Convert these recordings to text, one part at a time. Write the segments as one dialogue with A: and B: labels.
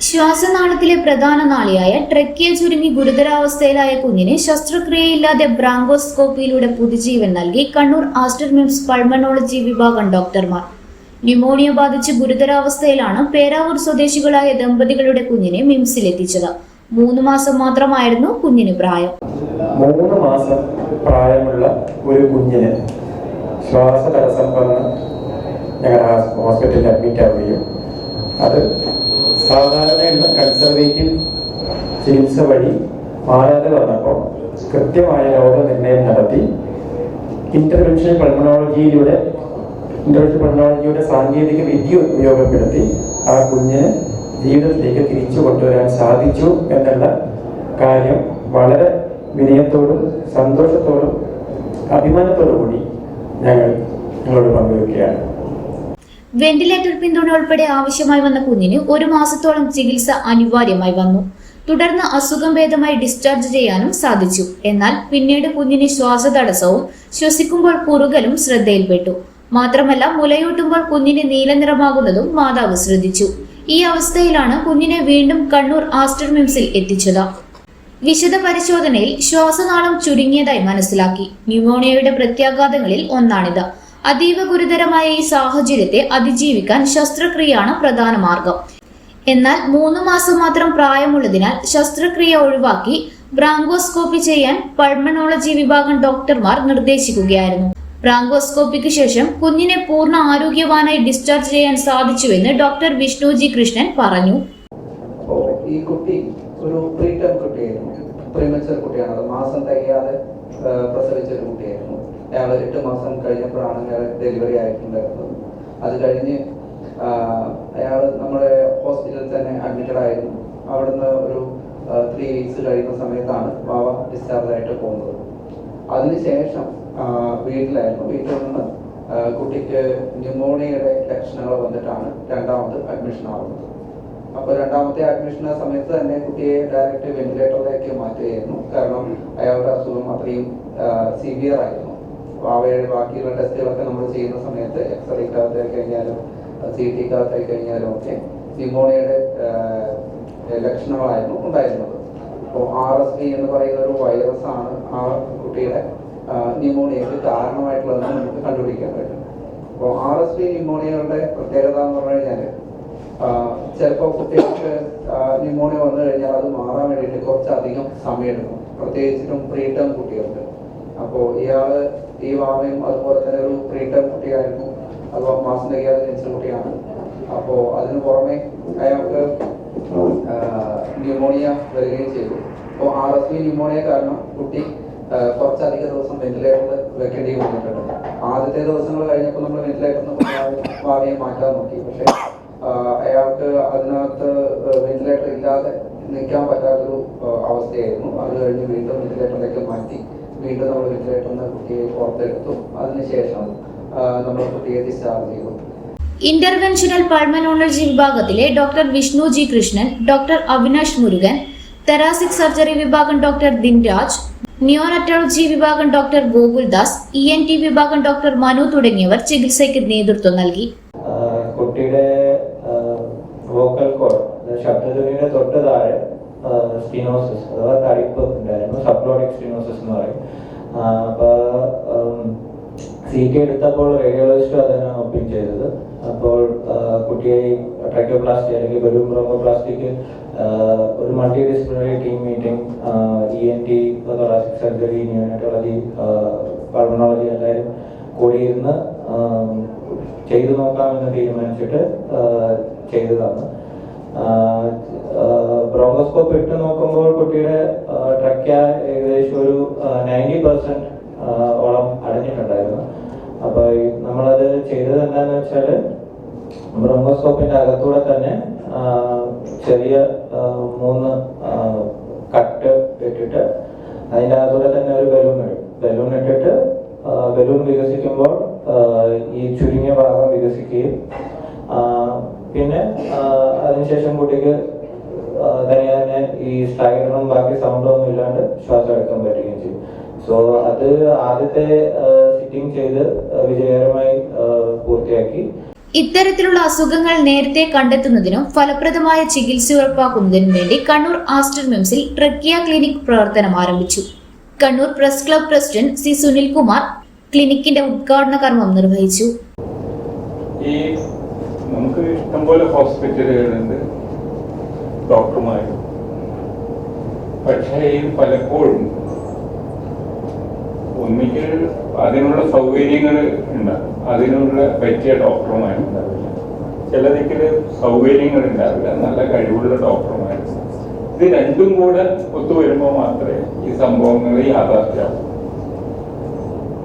A: ശ്വാസനാളത്തിലെ പ്രധാന നാളിയായ ട്രക്കിയ ചുരുങ്ങി ഗുരുതരാവസ്ഥയിലായ കുഞ്ഞിന് ശസ്ത്രക്രിയയില്ലാതെ ബ്രാങ്കോസ്കോപ്പിയിലൂടെ പുതുജീവൻ നൽകി കണ്ണൂർ ആസ്റ്റർ മിംസ് പൾമണോളജി വിഭാഗം ഡോക്ടർമാർ. ന്യൂമോണിയ ബാധിച്ച് ഗുരുതരാവസ്ഥയിലാണ് പേരാവൂർ സ്വദേശികളായ ദമ്പതികളുടെ കുഞ്ഞിനെ മിംസിലെത്തിച്ചത്. മൂന്ന് മാസം മാത്രമായിരുന്നു കുഞ്ഞിന് പ്രായം.
B: മൂന്ന് മാസം പ്രായമുള്ള ഒരു കുഞ്ഞിന് ശ്വാസതടസ്സം വന്ന് ഞങ്ങളുടെ ഹോസ്പിറ്റലിൽ അഡ്മിറ്റ് ആവുകയും. അത് സാധാരണയുള്ള കൺസർവേറ്റീവ് ചികിത്സ വഴി മാറാതെ വന്നപ്പോൾ കൃത്യമായ രോഗനിർണയം നടത്തി. ഇന്റർവെൻഷൻ പൾമണോളജിയിലൂടെ ഇന്റർവെൻഷൻ പൾമണോളജിയുടെ സാങ്കേതിക വിദ്യ ഉപയോഗപ്പെടുത്തി ആ കുഞ്ഞിന് ജീവിതത്തിലേക്ക് തിരിച്ചു കൊണ്ടുവരാൻ സാധിച്ചു എന്നുള്ള കാര്യം വളരെ വിനയത്തോടും സന്തോഷത്തോടും അഭിമാനത്തോടു കൂടി ഞങ്ങൾ നിങ്ങളോട് പങ്കുവയ്ക്കുകയാണ്
A: വെന്റിലേറ്റർ പിന്തുണ ഉൾപ്പെടെ ആവശ്യമായി വന്ന കുഞ്ഞിന് ഒരു മാസത്തോളം ചികിത്സ അനിവാര്യമായി വന്നു. തുടർന്ന് അസുഖം ഭേദമായി ഡിസ്ചാർജ് ചെയ്യാനും സാധിച്ചു. എന്നാൽ പിന്നീട് കുഞ്ഞിന് ശ്വാസതടസ്സവും ശ്വസിക്കുമ്പോൾ കുറുകലും ശ്രദ്ധയിൽപ്പെട്ടു. മാത്രമല്ല മുലയൂട്ടുമ്പോൾ കുഞ്ഞിന് നീലനിറമാകുന്നതും മാതാവ് ശ്രദ്ധിച്ചു. ഈ അവസ്ഥയിലാണ് കുഞ്ഞിനെ വീണ്ടും കണ്ണൂർ ആസ്റ്റർ മിംസിൽ എത്തിച്ചത്. വിശദ പരിശോധനയിൽ ശ്വാസനാളം ചുരുങ്ങിയതായി മനസ്സിലാക്കി. ന്യൂമോണിയയുടെ പ്രത്യാഘാതങ്ങളിൽ ഒന്നാണിത്. അതീവ ഗുരുതരമായ ഈ സാഹചര്യത്തെ അതിജീവിക്കാൻ ശസ്ത്രക്രിയയാണ് പ്രധാന മാർഗം. എന്നാൽ മൂന്ന് മാസം മാത്രം പ്രായമുള്ളതിനാൽ ശസ്ത്രക്രിയ ഒഴിവാക്കി ബ്രാങ്കോസ്കോപ്പി ചെയ്യാൻ പൾമണോളജി വിഭാഗം ഡോക്ടർമാർ നിർദ്ദേശിക്കുകയായിരുന്നു. ബ്രാങ്കോസ്കോപ്പിക്ക് ശേഷം കുഞ്ഞിനെ പൂർണ ആരോഗ്യവാനായി ഡിസ്ചാർജ് ചെയ്യാൻ സാധിച്ചുവെന്ന് ഡോക്ടർ വിഷ്ണുജി കൃഷ്ണൻ പറഞ്ഞു.
C: ഈ കുട്ടി ഒരു പ്രീ ടേം കുട്ടിയായിരുന്നു പ്രീമച്ചർ കുട്ടിയാണ്. മാസം ആ, പ്രസവിച്ച ഒരു കുട്ടിയായിരുന്നു. അയാൾ എട്ട് മാസം കഴിഞ്ഞപ്പോഴാണ് അയാൾ ഡെലിവറി ആയിട്ടുണ്ടായിരുന്നത്. അത് കഴിഞ്ഞ് അയാൾ നമ്മുടെ ഹോസ്പിറ്റലിൽ തന്നെ അഡ്മിറ്റഡ് ആയിരുന്നു. അവിടുന്ന് ഒരു ത്രീ വീക്സ് കഴിയുന്ന സമയത്താണ് ബാബ ഡിസ്ചാർജ് ആയിട്ട് പോകുന്നത്. അതിനുശേഷം വീട്ടിലായിരുന്നു. വീട്ടിൽ നിന്ന് കുട്ടിക്ക് ന്യൂമോണിയയുടെ ലക്ഷണങ്ങൾ വന്നിട്ടാണ് രണ്ടാമത് അഡ്മിഷൻ ആവുന്നത്. അപ്പോൾ രണ്ടാമത്തെ അഡ്മിഷൻ സമയത്ത് തന്നെ കുട്ടിയെ ഡയറക്റ്റ് വെന്റിലേറ്ററിലേക്ക് മാറ്റുകയായിരുന്നു. കാരണം അയാളുടെ അസുഖം അത്രയും സിവിയർ ആയിരുന്നു. അപ്പോൾ അവയുടെ ബാക്കിയുള്ള ടെസ്റ്റുകളൊക്കെ നമ്മൾ ചെയ്യുന്ന സമയത്ത് എക്സ്റേക്കകത്ത് കഴിഞ്ഞാലും സി ടിക്കകത്ത് കഴിഞ്ഞാലും ഒക്കെ ന്യൂമോണിയയുടെ ലക്ഷണങ്ങളായിരുന്നു ഉണ്ടായിരുന്നത്. അപ്പോൾ ആർ എസ് ബി എന്ന് പറയുന്ന ഒരു വൈറസ് ആണ് ആ കുട്ടിയുടെ ന്യൂമോണിയക്ക് കാരണമായിട്ടുള്ളതെന്ന് നമുക്ക് കണ്ടുപിടിക്കാൻ പറ്റും. അപ്പോൾ ആർ എസ് ബി ന്യൂമോണിയകളുടെ പ്രത്യേകത എന്ന് പറഞ്ഞു കഴിഞ്ഞാൽ ചിലപ്പോൾ കുട്ടികൾക്ക് ന്യൂമോണിയ വന്നു കഴിഞ്ഞാൽ അത് മാറാൻ വേണ്ടിയിട്ട് കുറച്ചധികം സമയമെടുക്കും. പ്രത്യേകിച്ചിട്ടും പ്രീ ടേം കുട്ടികൾക്ക്. അപ്പോൾ ഇയാൾ ഈ വാമയും അതുപോലെ തന്നെ ഒരു പ്രീ കുട്ടിയായിരുന്നു. അത് മാസം തികയാതെ ജനിച്ച കുട്ടിയാണ്. അപ്പോൾ അതിന് പുറമെ അയാൾക്ക് ന്യൂമോണിയ വരികയും ചെയ്തു. അപ്പോൾ ആർ എസ് പി ന്യൂമോണിയ കാരണം കുട്ടി കുറച്ചധിക ദിവസം വെന്റിലേറ്ററിൽ വെക്കേണ്ടി വന്നിട്ടുണ്ട്. ആദ്യത്തെ ദിവസങ്ങൾ കഴിഞ്ഞപ്പോൾ നമ്മൾ വെന്റിലേറ്ററിൽ നിന്ന് ഭാവിയെ മാറ്റാൻ നോക്കി. പക്ഷേ അയാൾക്ക് അതിനകത്ത് വെന്റിലേറ്റർ ഇല്ലാതെ നിൽക്കാൻ പറ്റാത്തൊരു അവസ്ഥയായിരുന്നു. അത് കഴിഞ്ഞ് വീണ്ടും വെന്റിലേറ്ററിലേക്ക് മാറ്റി. വീണ്ടും നമ്മൾ വെന്റിലേറ്ററിൽ കുട്ടിയെ പുറത്തെടുത്തു. അതിനുശേഷം നമ്മൾ കുട്ടിയെ ഡിസ്ചാർജ് ചെയ്തു.
A: ഇന്റർവെൻഷനൽ പൾമനോളജി വിഭാഗത്തിലെ doctor Vishnu G Krishnan doctor Avinash Murugan thoracic surgery വിഭാഗം ഡോക്ടർ ദിൻരാജ് നിയോനറ്റോളജി വിഭാഗം doctor Gokuldas E N T വിഭാഗം ഡോക്ടർ മനു തുടങ്ങിയവർ ചികിത്സയ്ക്ക് നേതൃത്വം നൽകി.
B: കുട്ടിയുടെ വോക്കൽ കോഡ് ശബ്ദധ്വനിയുടെ തൊട്ട് താഴെ സ്റ്റിനോസിസ് അഥവാ തടിപ്പ് ഉണ്ടായിരുന്നു. സബ്ലോണിക് സ്റ്റിനോസിസ് എന്ന് പറയും. ആഹ് അപ്പൊ സി ടി എടുത്തപ്പോൾ റേഡിയോളജിസ്റ്റ് അതിനെ ഒപ്പിൻ ചെയ്തത്. അപ്പോൾ കുട്ടിയെ ട്രൈക്കോപ്ലാസ്റ്റി അല്ലെങ്കിൽ ബലൂൺ ബ്രോങ്കോപ്ലാസ്റ്റിക്ക് ഒരു multi disciplinary team meeting E N T thoracic surgery neonatology pulmonology എല്ലാവരും കൂടിയിരുന്ന് ചെയ്തു നോക്കാമെന്ന് തീരുമാനിച്ചിട്ട് ചെയ്തതാണ്. ബ്രോങ്കോസ്കോപ്പ് ഇട്ട് നോക്കുമ്പോൾ കുട്ടിയുടെ ട്രക്ക ഏകദേശം ഒരു നയന്റി പെർസെന്റ് ഓളം അടഞ്ഞിട്ടുണ്ടായിരുന്നു. അപ്പോൾ ഈ നമ്മളത് ചെയ്തത് എന്താന്ന് വെച്ചാൽ ബ്രോങ്കോസ്കോപ്പിന്റെ അകത്തൂടെ തന്നെ ചെറിയ മൂന്ന് കട്ട് ഇട്ടിട്ട് അതിന്റെ അകത്തൂടെ തന്നെ ഒരു ബലൂൺ ഇടും. ബലൂൺ ഇട്ടിട്ട് ബലൂൺ വികസിക്കുമ്പോൾ ഈ ചുരുങ്ങിയ ഭാഗം വികസിക്കുകയും പിന്നെ അതിനുശേഷം കുട്ടിക്ക് തനിയെ തന്നെ ഈ സ്ട്രൈഡറും ബാക്കി സൗണ്ടും ഒന്നും ഇല്ലാണ്ട് ശ്വാസം എടുക്കാൻ പറ്റുകയും ചെയ്യും സോ അത് ആദ്യത്തെ സിറ്റിംഗ് ചെയ്ത് വിജയകരമായി പൂർത്തിയാക്കി.
A: ഇത്തരത്തിലുള്ള അസുഖങ്ങൾ നേരത്തെ കണ്ടെത്തുന്നതിനും ഫലപ്രദമായ ചികിത്സ ഉറപ്പാക്കുന്നതിനും വേണ്ടി കണ്ണൂർ ആസ്റ്റർ മിംസിൽ ട്രക്കിയ ക്ലിനിക് പ്രവർത്തനം ആരംഭിച്ചു. Kannur press club president C Sunilkumar ക്ലിനിക്കിന്റെ ഉദ്ഘാടന കർമ്മം നിർവഹിച്ചു.
D: ഈ നമുക്ക് ഇഷ്ടംപോലെ ഹോസ്പിറ്റലുകളുണ്ട്. ഡോക്ടർമാർ പക്ഷേ ഈ പലപ്പോഴും ഒന്നിക്കൽ അതിനുള്ള സൗകര്യങ്ങൾ ഉണ്ടാകും അതിനുള്ള പറ്റിയ ഡോക്ടർമാരുണ്ടാവില്ല ചിലതിക്കൽ സൗകര്യങ്ങൾ ഉണ്ടാവില്ല. നല്ല കഴിവുള്ള ഡോക്ടർമാർ ഇത് രണ്ടും കൂടെ ഒത്തുവരുമ്പോൾ മാത്രമേ ഈ സംഭവങ്ങൾ യാഥാർത്ഥ്യമാവൂ.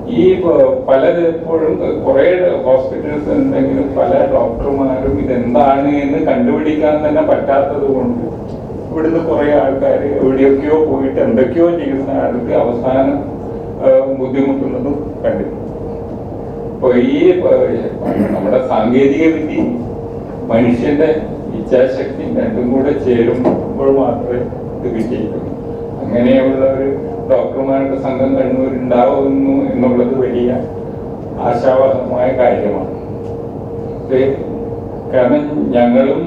D: ഈ പലപ്പോഴും കുറെ ഹോസ്പിറ്റൽസ് ഉണ്ടെങ്കിലും പല ഡോക്ടർമാരും ഇതെന്താണ് എന്ന് കണ്ടുപിടിക്കാൻ തന്നെ പറ്റാത്തത് കൊണ്ട് ഇവിടുന്ന് കുറെ ആൾക്കാർ എവിടെയൊക്കെയോ പോയിട്ട് എന്തൊക്കെയോ ചികിത്സ ആൾക്ക് അവസാനം ബുദ്ധിമുട്ടുന്നതും കണ്ടു. അപ്പൊ ഈ നമ്മുടെ സാങ്കേതിക വിദ്യ മനുഷ്യന്റെ ഇച്ഛാശക്തി രണ്ടും കൂടെ ചേരുമ്പോൾ മാത്രമേ ഇത് വിജയിക്കൂ അങ്ങനെയുള്ള ഒരു ഡോക്ടർമാരുടെ സംഘം കണ്ണൂരുണ്ടാവുന്നു എന്നുള്ളത് വലിയ ആശാവഹമായ കാര്യമാണ്. കാരണം ഞങ്ങളും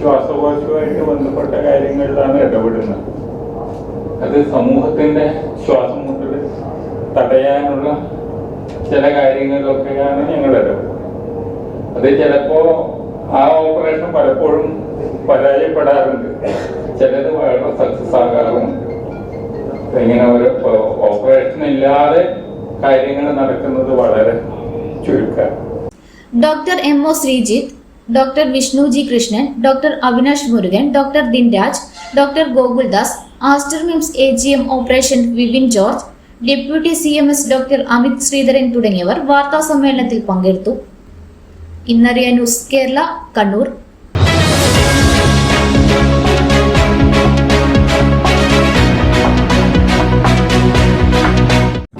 D: ശ്വാസകോശവുമായിട്ട് ബന്ധപ്പെട്ട കാര്യങ്ങളിലാണ് ഇടപെടുന്നത്. അത് സമൂഹത്തിന്റെ ശ്വാസം മുട്ടൽ തടയാനുള്ള ചില കാര്യങ്ങളിലൊക്കെയാണ് ഞങ്ങൾ ഇടപെടുന്നത്. അത് ചിലപ്പോ ആ ഓപ്പറേഷൻ പലപ്പോഴും പരാജയപ്പെടാറുണ്ട്. ചിലത് വളരെ സക്സസ് ആകാറുമുണ്ട്. അപ്പൊ ഇങ്ങനെ ഒരു ഓപ്പറേഷൻ ഇല്ലാതെ കാര്യങ്ങൾ നടക്കുന്നത് വളരെ ചുരുക്കം.
A: Doctor M O Sreejith doctor Vishnu G Krishnan doctor Avinash Murugan doctor Dinraj doctor Gokuldas Aster MIMS A G M operation Vipin George deputy C M S doctor Amit Sreedharan തുടങ്ങിയവർ വാർത്താ സമ്മേളനത്തിൽ പങ്കെടുത്തു. ഇന്നറിയ ന്യൂസ് കേരള കണ്ണൂർ.